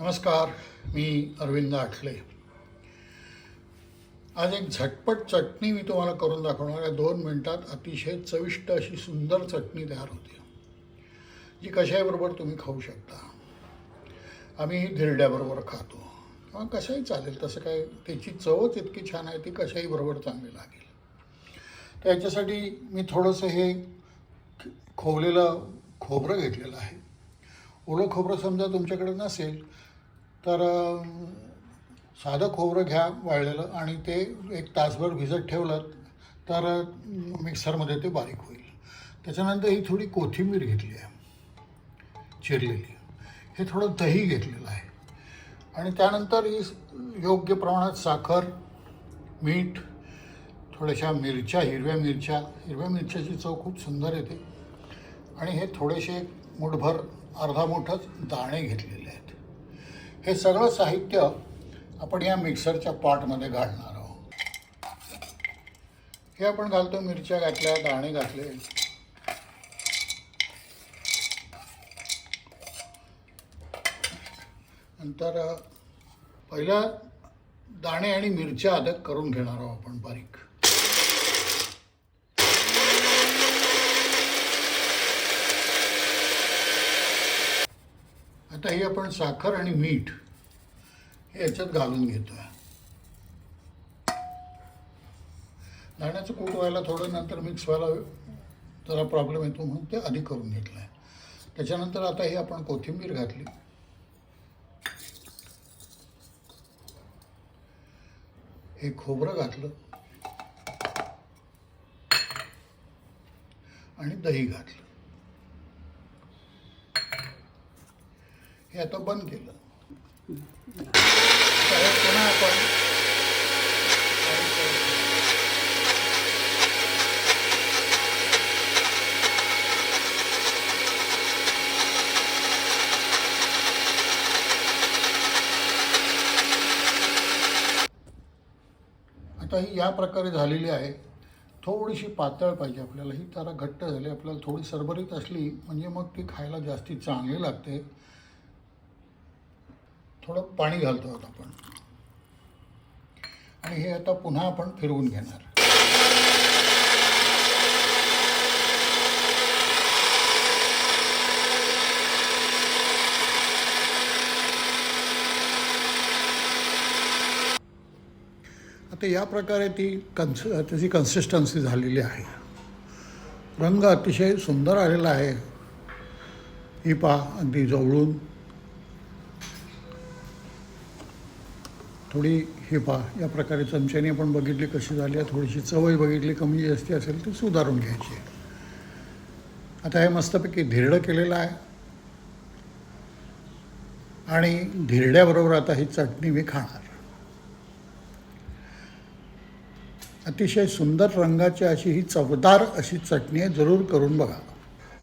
नमस्कार मी अरविंद आठले. आज एक झटपट चटणी मी तुम्हाला करून दाखवणार आहे. दोन मिनटात अतिशय चविष्ट अशी सुंदर चटणी तयार होते. जी कशाबरोबर तुम्ही खाऊ शकता. आम्ही धिरड्याबरोबर खातो. किंवा कशाही चालेल तसं काय त्याची चवच इतकी छान आहे ती कशाही बरोबर चांगली लागेल. तर याच्यासाठी मी थोडंसं हे खोवलेलं खोबरं घेतलेलं आहे. ओलं खोबरं समजा तुमच्याकडे नसेल तर साधं खोबरं घ्या वाळलेलं आणि ते एक तासभर भिजत ठेवलं तर मिक्सरमध्ये ते बारीक होईल. त्याच्यानंतर ही थोडी कोथिंबीर घेतली आहे. चिरलेली. हे थोडं दही घेतलेलं आहे. आणि त्यानंतर ही योग्य प्रमाणात साखर मीठ थोड्याशा मिरच्या हिरव्या मिरच्या. हिरव्या मिरच्याची चव खूप सुंदर येते. आणि हे थोडेसे मुठभर अर्धा मुठच दाणे घेतलेले आहेत. हे सगळं साहित्य आपण या मिक्सरच्या पॉटमध्ये घालणार आहोत. हे आपण घालतो मिरच्या घातल्या दाणे घातले. नंतर पहिल्या पहिला दाणे आणि मिरच्या अदक करून घेणार आहोत आपण बारीक. आता ही आपण साखर आणि मीठ हे याच्यात घालून घेतो दाण्याचं कूट व्हायला थोडं नंतर मिक्स व्हायला जरा प्रॉब्लेम येतो म्हणून ते आधी करून घेतलं आहे त्याच्यानंतर आता ही आपण कोथिंबीर घातली. हे खोबरं घातलं. आणि दही घातलं. हे आता बंद केलं. पुन्हा आपण आता ही या प्रकारे झालेली आहे. थोडीशी पातळ पाहिजे आपल्याला. ही जरा घट्ट झाली. आपल्याला थोडी सरभरीत असली म्हणजे मग ती खायला जास्ती चांगली लागते. थोडं पाणी घालतो आता आपण. आणि हे आता पुन्हा आपण फिरवून घेणार. आता या प्रकारे ती कन्स त्याची कन्सिस्टन्सी झालेली आहे. रंग अतिशय सुंदर आलेला आहे. ही पहा अगदी जवळून. थोडी हे पहा या प्रकारे चमच्याने आपण बघितली कशी झाली आहे थोडीशी चवही बघितली कमी जास्ती असेल ती सुधारून घ्यायची आता हे मस्तपैकी धिरडं केलेलं आहे. आणि धिरड्याबरोबर आता ही चटणी मी खाणार. अतिशय सुंदर रंगाची अशी ही चवदार अशी चटणी आहे जरूर करून बघा.